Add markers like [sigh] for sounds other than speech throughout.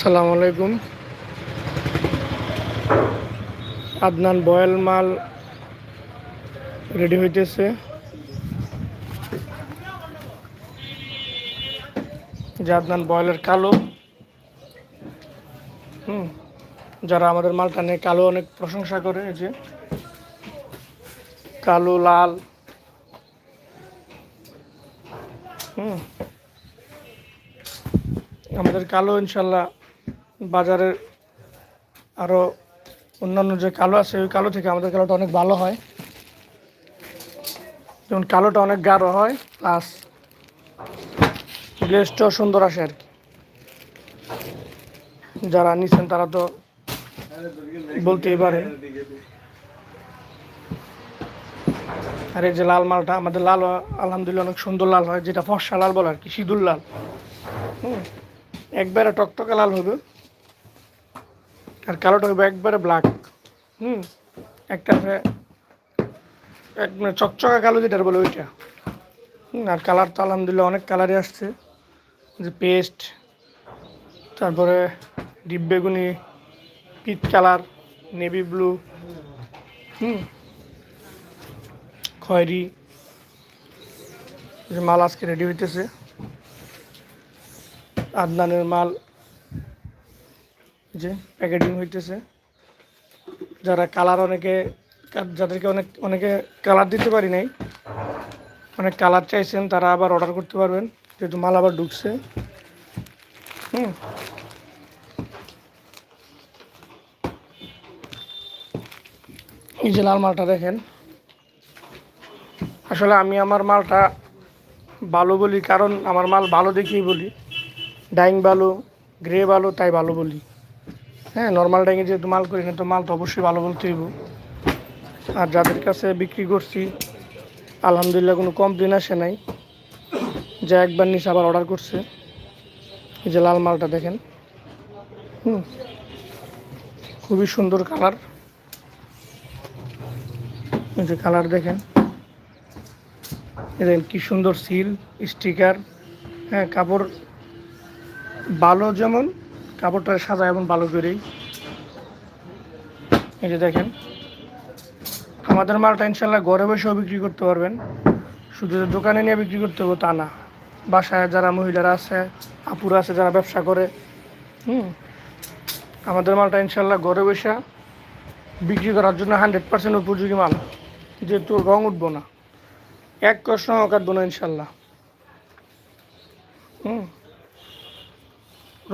সালামু আলাইকুম। আদনান বয়েল মাল রেডি হইতেছে। যে আদনান বয়েলের কালো। হুম, যারা আমাদের মালটা নিয়ে কালো অনেক প্রশংসা করে যে। কালো, লাল। হুম। আমাদের কালো, ইনশাল্লাহ, বাজারের আরও অন্যান্য যে কালো আছে, ওই কালো থেকে আমাদের কালোটা অনেক ভালো হয়। যেমন কালোটা অনেক গাঢ় হয় প্লাস গ্লেসটাও সুন্দর আসে আর কি। যারা নিচ্ছেন তারা তো বলতেই পারে আর এই যে লাল মালটা, আমাদের লাল, আলহামদুলিল্লাহ অনেক সুন্দর লাল হয়, যেটা ফর্সা লাল বলে আর কি, সিঁদুর লাল। হুম, একবারে টকটকে লাল হবে। আর কালোটা হবে একবারে ব্ল্যাক হুম, একটা এক মানে চকচকা কালো যেটার বলে ওইটা। হুম, আর কালার তো আলহামদুলিল্লাহ অনেক কালারই আসছে। যে পেস্ট তারপরে ডিপ বেগুনি পিচ কালার নেভি ব্লু হুম খয়েরি যে মাল আজকে রেডি হইতেছে। আদনানের মাল যে প্যাকেটিং হইতেছে। যারা কালার অনেকে, যাদেরকে অনেক, অনেকে কালার দিতে পারি নাই, অনেক কালার চাইছেন, তারা আবার অর্ডার করতে পারবেন। যেহেতু মাল আবার ঢুকছে। হুম। এই যে লাল মালটা দেখেন। আসলে আমি আমার মালটা ভালো বলি, কারণ আমার মাল ভালো দেখেই বলি। ডাইং ভালো, গ্রে ভালো, তাই ভালো বলি। হ্যাঁ নর্মাল ডাইংয়ে যেহেতু মাল করি না তো মাল তো অবশ্যই ভালো বলতে হইব। আর যাদের কাছে বিক্রি করছি, আলহামদুলিল্লাহ কোনো কমপ্লেন আসে নাই। যা একবার নিচে আবার অর্ডার করছে। এই যে লাল মালটা দেখেন। হুম, খুবই সুন্দর কালার এই যে কালার দেখেন। দেখেন কি সুন্দর সিল, স্টিকার হ্যাঁ কাপড় ভালো যেমন, কাপড়টা সাজায় এমন ভালো করেই। এই যে দেখেন, আমাদের মালটা ইনশাল্লাহ ঘরে বসেও বিক্রি করতে পারবেন। শুধু দোকানে নিয়ে বিক্রি করতে হবে তা না। বাসায় যারা মহিলারা আছে, আপুরা আছে, যারা ব্যবসা করে, হুম, আমাদের মালটা ইনশাল্লাহ ঘরে বসে বিক্রি করার জন্য হান্ড্রেড পার্সেন্ট উপযোগী মাল। যেহেতু রং উঠবো না। এক কষ্ট কাটবো না, ইনশাল্লাহ। হুম।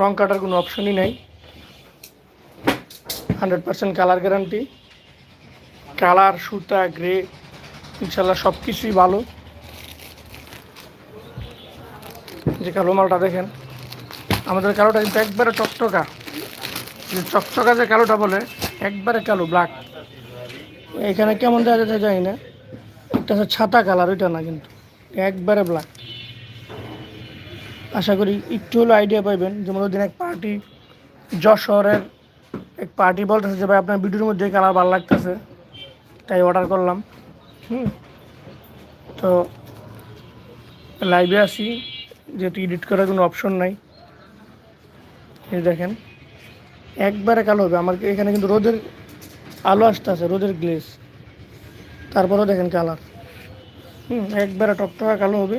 রং কাটার কোনো অপশনই নেই। Hundred percent colour guarantee colour সুতা গ্রে ইনশাল্লাহ সব কিছুই ভালো। যে কালো মালটা দেখেন, আমাদের কালোটা কিন্তু একবারে চকচকা। যে চকচকা যে কালোটা বলে, একবারে কালো ব্ল্যাক এখানে কেমন দেখা যাচ্ছে জানি না। একটা হচ্ছে ছাতা কালার, ওইটা না কিন্তু। একবারে ব্ল্যাক আশা করি একটু হলো আইডিয়া পাইবেন যেমন ওই দিন এক পার্টি যশোরের এক পার্টি বলতেছে যে, ভাই, আপনার ভিডিওর মধ্যে কালার ভালো লাগতেছে। তাই অর্ডার করলাম। হুম। তো লাইভে আসি, যেহেতু এডিট করার কোনো অপশন নাই। এই দেখেন, একবারে কালো হবে। আমার এখানে কিন্তু রোদের আলো আসতে আছে রোদের গ্লেস তারপরেও দেখেন কালার হুম, একবারে টকটকা কালো হবে।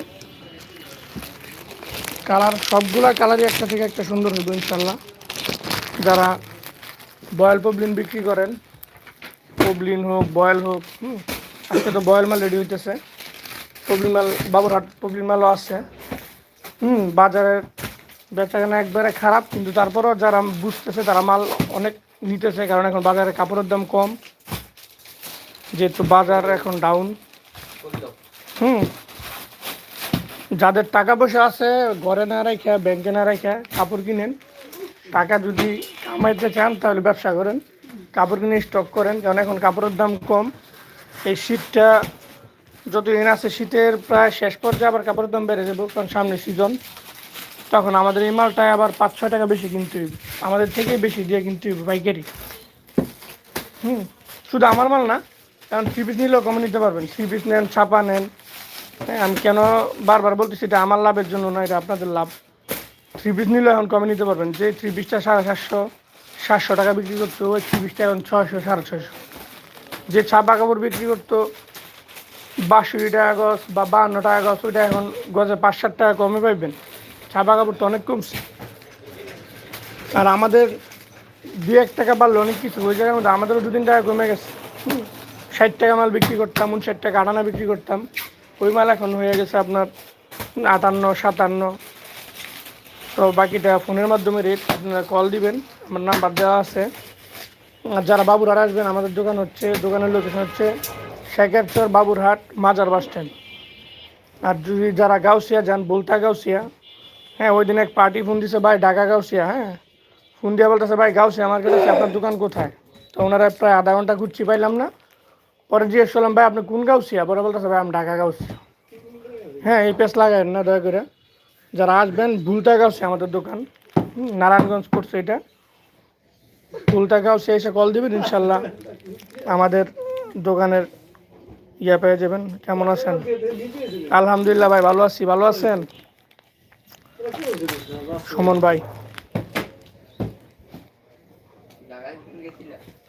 কালার, সবগুলা কালারই একটা থেকে একটা সুন্দর হবে, ইনশাল্লাহ। যারা বয়েল পবলিন বিক্রি করেন, পবলিন হোক, বয়েল হোক, হুম, আজকে তো বয়েল মাল রেডি হইতেছে। পবলিন মাল, বাবুরহাট পবলিন মালও আছে। হুম বাজারের বেচাকেনা একবারে খারাপ, কিন্তু তারপরেও যারা বুঝতেছে, তারা মাল অনেক নিতেছে, কারণ এখন বাজারে কাপড়ের দাম কম। যেহেতু বাজার এখন ডাউন হুম। যাদের টাকা পয়সা আছে, ঘরে না রেখে ব্যাংকে না রেখে কাপড় কিনেন, টাকা যদি কামাইতে চান, তাহলে ব্যবসা করেন। কাপড় কিনে স্টক করেন, কারণ এখন কাপড়ের দাম কম। এই শীতটা যতদিন আছে, শীতের প্রায় শেষ পর্যায়ে আবার কাপড়ের দাম বেড়ে যাবে, কারণ সামনে সিজন তখন আমাদের এই মালটায় আবার পাঁচ ছয় টাকা বেশি কিনতে হইবে। আমাদের থেকে বেশি দিয়ে কিনতে হইবে পাইকারি। হুম। শুধু আমার মাল না, কারণ থ্রি পিস নিলেও কমে নিতে পারবেন। থ্রি পিস নেন, ছাপা নেন আমি কেন বারবার বলতেছি, এটা আমার লাভের জন্য না, এটা আপনাদের লাভ। থ্রি পিস নিলেও এখন কমে নিতে পারবেন। যে থ্রি পিসটা সাড়ে সাতশো সাতশো টাকা বিক্রি করতো, ওই থ্রি পিসটা এখন ছয়শো, সাড়ে ছয়শো। যে ছাপা কাপড় বিক্রি করতো, বাষট্টি টাকা গজ বা বাহান্ন টাকা গজ, ওইটা এখন গজে পাঁচ ষাট টাকা কমে পাইবেন। ছাপা কাপড় তো অনেক কমছে। আর আমাদের দু এক টাকা বাড়লো অনেক কিছু, ওই জায়গার মধ্যে আমাদেরও দু তিন টাকা কমে গেছে। ষাট টাকা মাল বিক্রি করতাম, উনষাট টাকা আটানা বিক্রি করতাম। ওই মাল এখন হয়ে গেছে আপনার আটান্ন, সাতান্ন। তো বাকিটা ফোনের মাধ্যমে রেট আপনারা কল দিবেন, আমার নাম্বার দেওয়া আছে। আর যারা বাবুরহাট আসবেন, আমাদের দোকান হচ্ছে, দোকানের লোকেশন হচ্ছে শেখেরচর বাবুরহাট মাজার বাস স্ট্যান্ড আর যদি যারা গাউসিয়া যান, বলতা গাউসিয়া হ্যাঁ ওই দিন এক পার্টি ফোন দিছে ভাই, ঢাকা গাউসিয়া হ্যাঁ। ফোন দিয়ে বলতেছে, ভাই, গাউসিয়া আমার কাছে আপনার দোকান কোথায়? তো ওনারা প্রায় আধা ঘণ্টা ঘুরছি, পাইলাম না। পরে জিজ্ঞেস করলাম, ভাই, আপনি কোন গাউসিয়া পরে বলতেছে, ভাই, আমি ঢাকা গাউসিয়া হ্যাঁ এই পেস লাগায়েন না, দয়া করে। যারা আসবেন, ভুলতা গাউসিয়া আমাদের দোকান। নারায়ণগঞ্জ পড়ছে এটা। ভুলতা গাউসিয়া এসে কল দিবেন, ইনশাল্লাহ আমাদের দোকানের ইয়ে পেয়ে যাবেন। কেমন আছেন? আলহামদুলিল্লাহ, ভাই, ভালো আছি। ভালো আছেন? সুমন ভাই।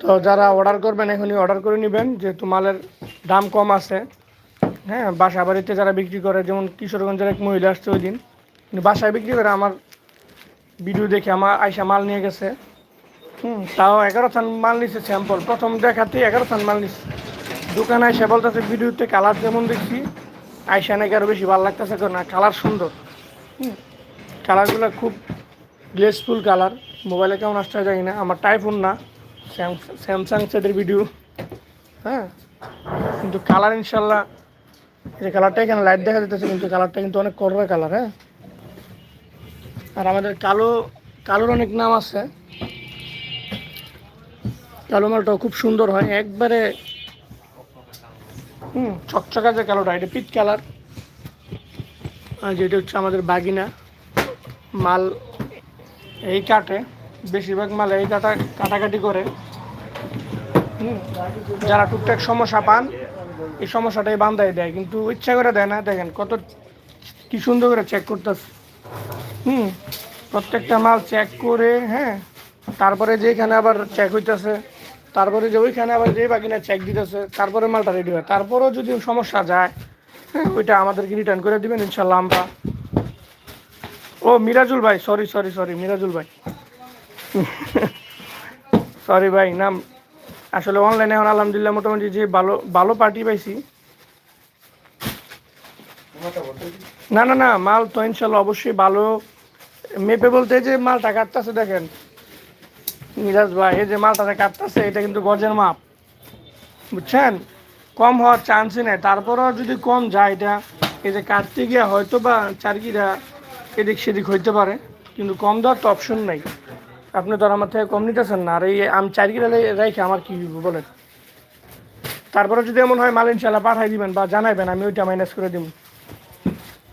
তো যারা অর্ডার করবেন, এখনই অর্ডার করে নেবেন, যেহেতু মালের দাম কম আছে। হ্যাঁ বাসা বাড়িতে যারা বিক্রি করে, যেমন কিশোরগঞ্জের এক মহিলা আসছে ওই দিন বাসায় বিক্রি করে আমার ভিডিও দেখে আমার আইসা মাল নিয়ে গেছে। হুম, তাও এগারো থান মাল নিচ্ছে স্যাম্পল প্রথম দেখাতে এগারো থান মাল নিচ্ছে দোকানে আইসা বলতেছে ভিডিওতে কালার যেমন দেখছি, আইসা নাকি আরও বেশি ভালো লাগতেছে না কালার সুন্দর। হুম কালারগুলো খুব গ্লেসফুল কালার মোবাইলে কেমন আসতে জানি না, আমার টাইফোন না। স্যামসাং সেটের ভিডিও হ্যাঁ? কিন্তু কালার ইনশাল্লাহ যে কালারটা এখানে লাইট দেখা যেতেছে কিন্তু কালারটা কিন্তু অনেক করবে কালার হ্যাঁ? আর আমাদের কালো, কালোর অনেক নাম আছে। কালো মালটাও খুব সুন্দর হয়, একবারে, হুম, চকচকা যে কালোটা এটা পিট কালার আর যেটা হচ্ছে আমাদের বাগিনা মাল এই কাটে বেশিরভাগ মাল এই কাটা কাটাকাটি করে। যারা টুকটাক সমস্যা পান, এই সমস্যাটাই বান্ধাই দেয়। কিন্তু ইচ্ছা করে দেয় না। দেখেন কত কি সুন্দর করে চেক করতেছে। হুম, প্রত্যেকটা মাল চেক করে হ্যাঁ তারপরে যেখানে আবার চেক হইতেছে, তারপরে যে ওইখানে আবার যে বাকিনা চেক দিতেছে, তারপরে মালটা রেডি হয়। তারপরেও যদি সমস্যা যায় হ্যাঁ ওইটা আমাদেরকে রিটার্ন করে দিবেন ইনশাল্লাহ আমরা। ও, মিরাজুল ভাই সরি সরি সরি মিরাজুল ভাই। [laughs] সরি ভাই, নাম আসলে অনলাইনে এখন আলহামদুলিল্লাহ মোটামুটি যে ভালো ভালো পার্টি পাইছি। না না না, মাল তো ইনশাল্লাহ অবশ্যই ভালো। মেপে বলতে যে মালটা কাটতেছে দেখেন। মিরাজ ভাই, এই যে মালটা কাটতেছে, এটা কিন্তু গজের মাপ। বুঝছেন? কম হওয়ার চান্সই নেই। তারপরেও যদি কম যায় এটা, এই যে কাটতে গিয়ে হয়তো বা চারকিরা এদিক সেদিক হইতে পারে। কিন্তু কম দেওয়ার তো অপশন নাই। আপনি আর আমার থেকে কম নিতেছেন না, আর এই আমি চারকিরা রেখে আমার কি বলেন? তারপরে যদি এমন হয় মাল ইনশাল্লাহ পাঠাই দিবেন বা জানাইবেন, আমি ওইটা মাইনাস করে দিব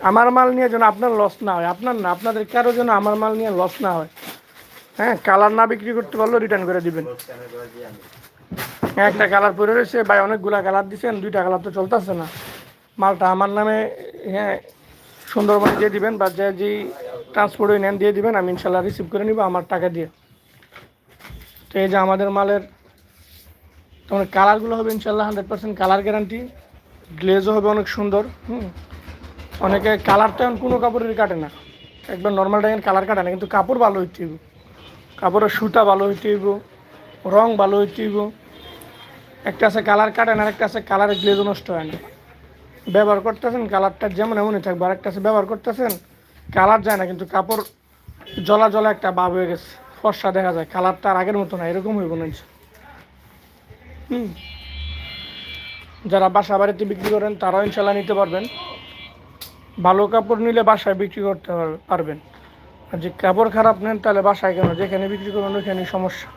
আমার মাল নিয়ে যেন আপনার লস না হয়, আপনার না, আপনাদের কারও যেন আমার মাল নিয়ে লস না হয়। হ্যাঁ কালার না বিক্রি করতে পারলেও রিটার্ন করে দিবেন। একটা কালার পরে রয়েছে, ভাই অনেকগুলা কালার দিচ্ছেন দুইটা কালার তো চলতেছে না। মালটা আমার নামে হ্যাঁ সুন্দরবনে দিয়ে দিবেন বা যে যেই ট্রান্সপোর্ট নেন, দিয়ে দিবেন, আমি ইনশাল্লাহ রিসিভ করে নিব আমার টাকা দিয়ে। তো এই যে আমাদের মালের তোমার কালারগুলো হবে ইনশাল্লাহ হান্ড্রেড পার্সেন্ট কালার গ্যারান্টি গ্লেজও হবে অনেক সুন্দর, হুম। অনেকে কালারটা এখন কোনো কাপড়ের কাটে না। একবার নর্মাল টাইম কালার কাটে না, কিন্তু কাপড় ভালো হইতে হইব। কাপড়ের সুতা ভালো হইতে হইব, রং ভালো হইতে হইব। একটা আছে কালার কাটে না একটা আছে কালারের গ্লেজও নষ্ট হয় না। ব্যবহার করতেছেন কালারটা যেমন এমনই থাকবে। আর একটা আছে ব্যবহার করতেছেন কালার যায় না, কিন্তু কাপড় জলা জলা একটা ভাব হয়ে গেছে। ফর্সা দেখা যায়, কালারটা আর আগের মতো না, এরকম হইব না হুম। যারা বাসা বাড়িতে বিক্রি করেন, তারাও ইনশাল্লাহ নিতে পারবেন। ভালো কাপড় নিলে বাসায় বিক্রি করতে পার- পারবেন। আর যে কাপড় খারাপ নেন, তাহলে বাসায় কেন? যেখানে বিক্রি করবেন, ওইখানেই সমস্যা।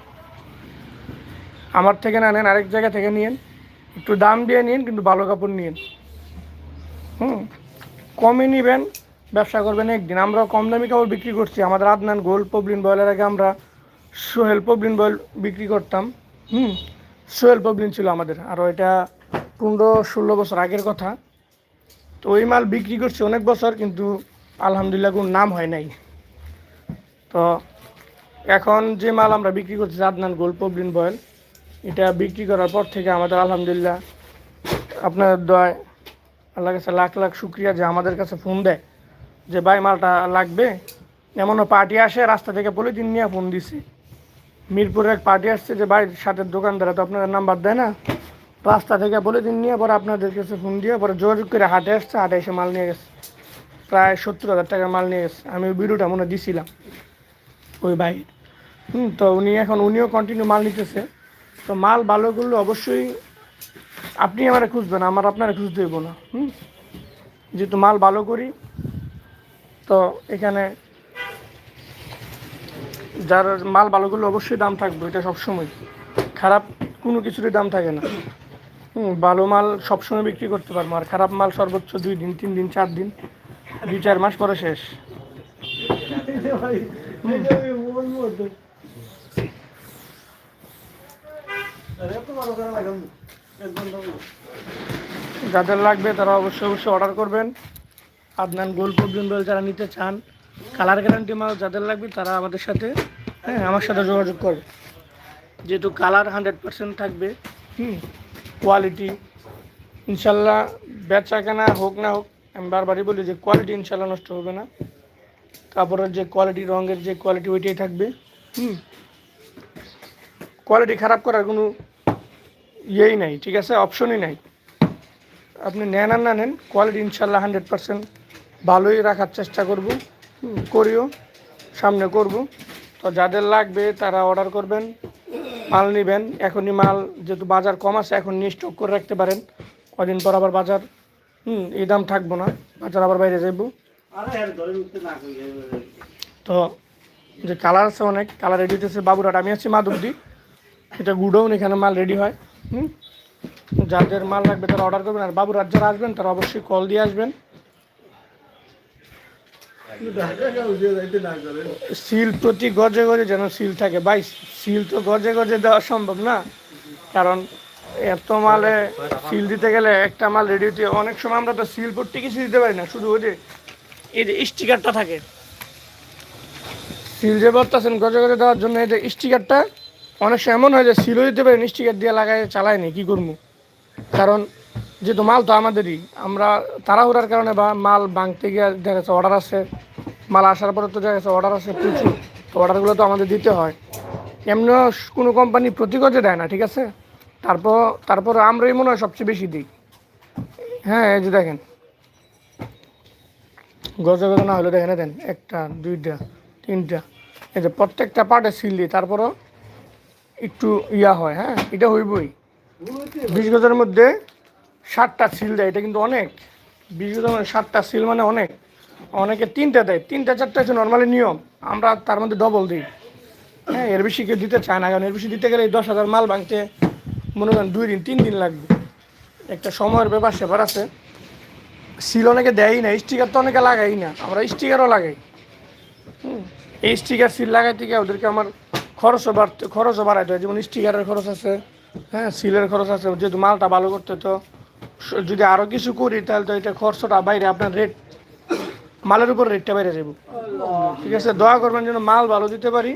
আমার থেকে না নেন, আরেক জায়গা থেকে নিন একটু দাম দিয়ে নিন, কিন্তু ভালো কাপড় নিন হুম। কমে নিবেন ব্যবসা করবেন একদিন। আমরাও কম দামি কাপড় বিক্রি করছি। আমাদের আদনান গোল্ড পবলিন বয়েলের আগে আমরা সোহেল পবলিন বয়েল বিক্রি করতাম। হুম, সোহেল পবলিন ছিল আমাদের। আর এটা পনেরো, ষোলো বছর আগের কথা। তো ওই মাল বিক্রি করছি অনেক বছর, কিন্তু আলহামদুলিল্লাহ কোনো নাম হয় নাই। তো এখন যে মাল আমরা বিক্রি করছি আদনান গোল্ড পবলিন বয়েল, এটা বিক্রি করার পর থেকে আমাদের আলহামদুলিল্লাহ আপনার দয় আল্লাহ কাছে লাখ লাখ শুক্রিয়া যে আমাদের কাছে ফোন দেয়। যে ভাই মালটা লাগবে। এমনও পার্টি আসে, রাস্তা থেকে পলিথিন নিয়ে ফোন দিছি। মিরপুরে এক পার্টি আসছে যে ভাই সাথে দোকানদারা তো আপনাদের নাম্বার দেয় না। রাস্তা থেকে পলিথিন নিয়ে পরে আপনাদের কাছে ফোন দিয়ে পরে যোগাযোগ করে হাটে আসছে, হাটে এসে মাল নিয়ে গেছে। প্রায় সত্তর হাজার টাকার মাল নিয়ে গেছে। আমি ভিডিওটা মনে দিছিলাম ওই ভাই হুম, তো উনি এখন, উনিও কন্টিনিউ মাল নিতেছে। তো মাল ভালো করলে অবশ্যই আপনি আমার খুঁজবেন, আমার আপনারা খুঁজতে দেবো না। হুম, যেহেতু মাল ভালো করি তো এখানে যার মাল ভালো করলে অবশ্যই দাম থাকবে, এটা সবসময়। খারাপ কোনো কিছুরই দাম থাকে না। ভালো মাল সবসময় বিক্রি করতে পারব, আর খারাপ মাল সর্বোচ্চ দুই দিন, তিন দিন, চার দিন, দুই, চার মাস পরে শেষ। যাদের লাগবে তারা অবশ্যই অবশ্যই অর্ডার করবেন। আদনান গোল বল যারা নিতে চান কালার গ্যারান্টি মাল যাদের লাগবে তারা আমাদের সাথে হ্যাঁ আমার সাথে যোগাযোগ করবে। যেহেতু কালার হান্ড্রেড পার্সেন্ট থাকবে, হুম কোয়ালিটি ইনশাল্লাহ বেচা কেনা হোক না হোক, আমি বারবারই বলি যে কোয়ালিটি ইনশাল্লাহ নষ্ট হবে না। কাপড়ের যে কোয়ালিটি রঙের যে কোয়ালিটি ওইটাই থাকবে, হুম। কোয়ালিটি খারাপ করার কোনো ইয়েই নাই, ঠিক আছে? অপশনই নাই। আপনি নেন আর না নেন কোয়ালিটি ইনশাল্লাহ হান্ড্রেড পার্সেন্ট ভালোই রাখার চেষ্টা করব। করিও, সামনে করব। তো যাদের লাগবে তারা অর্ডার করবেন, মাল নেবেন। এখনই মাল যেহেতু বাজার কম আছে, এখন নিয়ে স্টক করে রাখতে পারেন। কদিন পর আবার বাজার, হুম, এই দাম থাকব না, বাজার আবার বাইরে যাইব। তো যে কালার আছে অনেক কালার রেডি হতেছে বাবুরাট আমি আছি মাধবদি, এটা গুডাউন, এখানে মাল রেডি হয়। হুম, যাদের মাল লাগবে তারা অর্ডার করবেন। আর বাবুরাট যারা আসবেন তারা অবশ্যই কল দিয়ে আসবেন। সিল প্রতি গজে গজে যেন সিল থাকে। ভাই, সিল তো গজে গজে দেওয়া সম্ভব না। কারণ এত মালে সিল দিতে গেলে একটা মাল রেডি হতে অনেক সময় আমরা তো সিল করতে কিছু দিতে পারি না। শুধু ওই যে, এই যে স্টিকারটা থাকে। সিল যে বলতেছেন গজে গজে দেওয়ার জন্য এই যে স্টিকারটা অনেক সময় এমন হয় যে সিলও দিতে পারেন স্টিকার দিয়ে লাগাই চালায়নি কী করব? কারণ যেহেতু মাল তো আমাদেরই, আমরা তাড়াহুড়ার কারণে বা মাল ভাঙতে গিয়ে দেখা যাচ্ছে অর্ডার আছে। মাল আসার পরে তো যাচ্ছে অর্ডার আছে প্রচুর। তো অর্ডারগুলো তো আমাদের দিতে হয়। এমনিও কোনো কোম্পানি প্রতি গজে দেয় না, ঠিক আছে? তারপর তারপর আমরাই মনে হয় সবচেয়ে বেশি দিই। হ্যাঁ এই যে দেখেন। গজে গজে না হলে দেখেন দেন, একটা, দুইটা, তিনটা। এই যে প্রত্যেকটা পার্টে সিল দিই, তারপরও একটু ইয়া হয় হ্যাঁ? এটা হইবই। বিশ গজের মধ্যে ষাটটা সিল দেয়, এটা কিন্তু অনেক। বিশ গজের মধ্যে ষাটটা সিল মানে অনেক। অনেকে তিনটা দেয়। তিনটা, চারটা হচ্ছে নর্মালি নিয়ম। আমরা তার মধ্যে ডবল দিই। হ্যাঁ এর বেশি কেউ দিতে চায় না, কারণ এর বেশি দিতে গেলে দশ হাজার মাল ভাঙতে মনে করেন দুই দিন, তিন দিন লাগবে। একটা সময়ের ব্যাপার সেপার আছে। সিল অনেকে দেয়ই না স্টিকার তো অনেকে লাগাই না। আমরা স্টিকারও লাগাই। এই স্টিকার সিল লাগাইতে গিয়ে ওদেরকে আমার খরচও বাড়তে, খরচও বাড়াইতে হয়। যেমন স্টিকারের খরচ আছে হ্যাঁ সিলের খরচ আছে। যেহেতু মালটা ভালো করতে তো, যদি আরও কিছু করি, তাহলে তো এটা খরচটা বাইরে আপনার রেট মালের উপর রেটটা বাইরে যাব। ঠিক আছে, দোয়া করবেন যেন মাল ভালো দিতে পারি।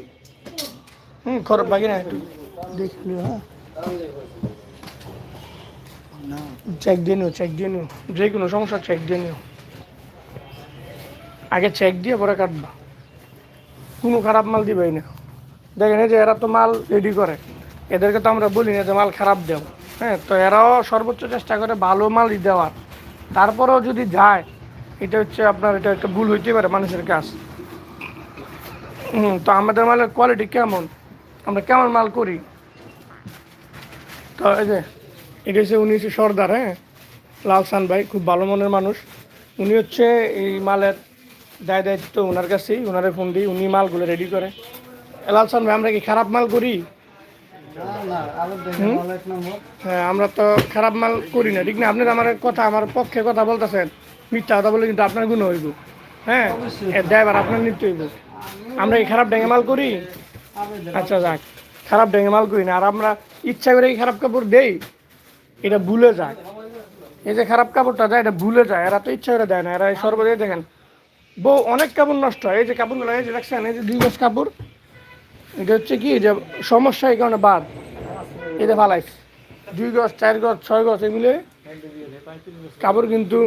হুম, খরচ বাকি না একটু। দেখলি হ্যাঁ। চেক দিয়ে নিও চেক দিয়ে নিও। যে কোনো সমস্যা চেক দিয়ে নিও। আগে চেক দিয়ে পরে কাটবা। কোনো খারাপ মাল দিবেই না। দেখেন যে এরা তো মাল রেডি করে। এদেরকে তো আমরা বলি না যে মাল খারাপ দেও। হ্যাঁ তো এরাও সর্বোচ্চ চেষ্টা করে ভালো মালই দেওয়ার। তারপরেও যদি যায় এটা হচ্ছে আপনার, এটা একটা ভুল হইতে পারে মানুষের কাজ। হুম, তো আমাদের মালের কোয়ালিটি কেমন? আমরা কেমন মাল করি? তো এই যে, এটা হচ্ছে উনি হচ্ছে সর্দার হ্যাঁ? লালসান ভাই, খুব ভালো মনের মানুষ। উনি হচ্ছে এই মালের দায় দায়িত্ব ওনার কাছেই, ওনারে ফোন দিই, উনি মালগুলো রেডি করে। এ লালসান ভাই, আমরা কি খারাপ মাল করি? হ্যাঁ আমরা তো খারাপ মাল করি না, ঠিক না? আপনি আমার কথা, আমার পক্ষে কথা বলতেছেন। মিথ্যা কথা বলে কিন্তু আপনার গুণ হইব। হ্যাঁ? ড্রাইভার আপনার নিতে হইব। আমরা এই খারাপ ডেঙ্গে মাল করি? আচ্ছা যাক। খারাপ ডেঙ্গে মাল করি না। আর আমরা ইচ্ছা করে এই খারাপ কাপড় দেই। এটা ভুলে যায়। এই যে খারাপ কাপড়টা দেয়, এটা ভুলে যায়। এরা তো ইচ্ছা করে দেয় না। এরা সর্বদাই দেখেন, বউ অনেক কাপড় নষ্ট হয়। এই যে কাপড়গুলো, এই যে দেখছেন, এই যে দুই গজ কাপড় এটা হচ্ছে কি, যে সমস্যা এই কারণে বাদ। এটা ফালাইছে দুই গছ চার গছ ছয় গজ এগুলো কাপড় কিন্তু,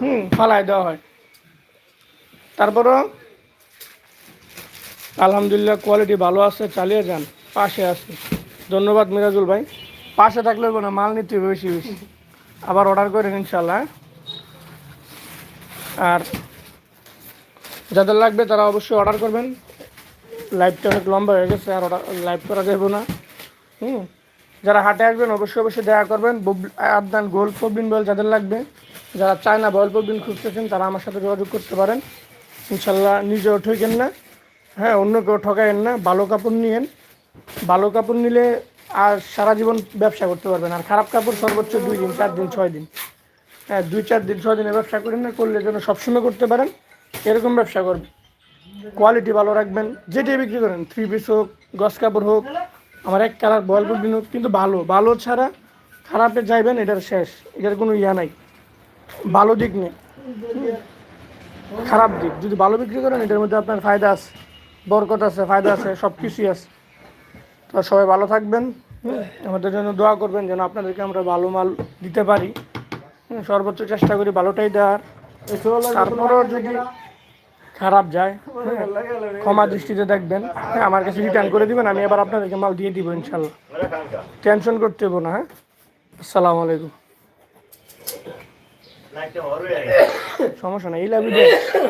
হুম, ফালাই দেওয়া হয়। তারপরও আলহামদুলিল্লাহ কোয়ালিটি ভালো আছে, চালিয়ে যান, পাশে আছে। ধন্যবাদ মিরাজুল ভাই। পাশে থাকলে না, মাল নিতে বেশি বেশি। আবার অর্ডার করেন ইনশাল্লাহ? আর যাদের লাগবে তারা অবশ্যই অর্ডার করবেন। লাইভটা অনেক লম্বা হয়ে গেছে, আর অর্ডার লাইভ করা যাবে না। হুম, যারা হাটে আসবেন অবশ্যই অবশ্যই দেখা করবেন। আদনান গোল্ড প্রবলিন বল যাদের লাগবে, যারা চায়না বয়েল প্রবলিন খুঁজতেছেন, তারা আমার সাথে যোগাযোগ করতে পারেন। ইনশাল্লাহ নিজেও ঠকেন না হ্যাঁ অন্য কেউ ঠকাইন না, ভালো কাপড় নিয়েন। ভালো কাপড় নিলে আর সারা জীবন ব্যবসা করতে পারবেন, আর খারাপ কাপড় সর্বোচ্চ দুই দিন, চার দিন, ছয় দিন। হ্যাঁ দুই, চার দিন, ছয় দিনে ব্যবসা করেন না, করলে যেন সবসময় করতে পারেন, এরকম ব্যবসা করবেন। কোয়ালিটি ভালো রাখবেন যেটি বিক্রি করেন থ্রি পিস হোক গস কাপড় হোক আমার এক কালার বয়েল প্রবলিন হোক কিন্তু ভালো ভালো ছাড়া খারাপে যাইবেন এটার শেষ এটার কোনো ইয়া নাই। ভালো দিক নেই। খারাপ দিক যদি ভালো বিক্রি করেন এটার মধ্যে আপনার ফায়দা আছে বরকত আছে ফায়দা আছে সব কিছুই আছে। তো সবাই ভালো থাকবেন আমাদের জন্য দোয়া করবেন যেন আপনাদেরকে আমরা ভালো মাল দিতে পারি। সর্বোচ্চ চেষ্টা করি ভালোটাই দেওয়ার। তারপরেও যদি খারাপ যায়। হ্যাঁ, ক্ষমা দৃষ্টিতে দেখবেন। হ্যাঁ আমার কাছে রিটার্ন করে দিবেন আমি এবার আপনাদেরকে মাল দিয়ে দিব ইনশাল্লাহ। টেনশন করতে হব না হ্যাঁ? আসসালাম আলাইকুম। সমস্যা নাই এই লাভি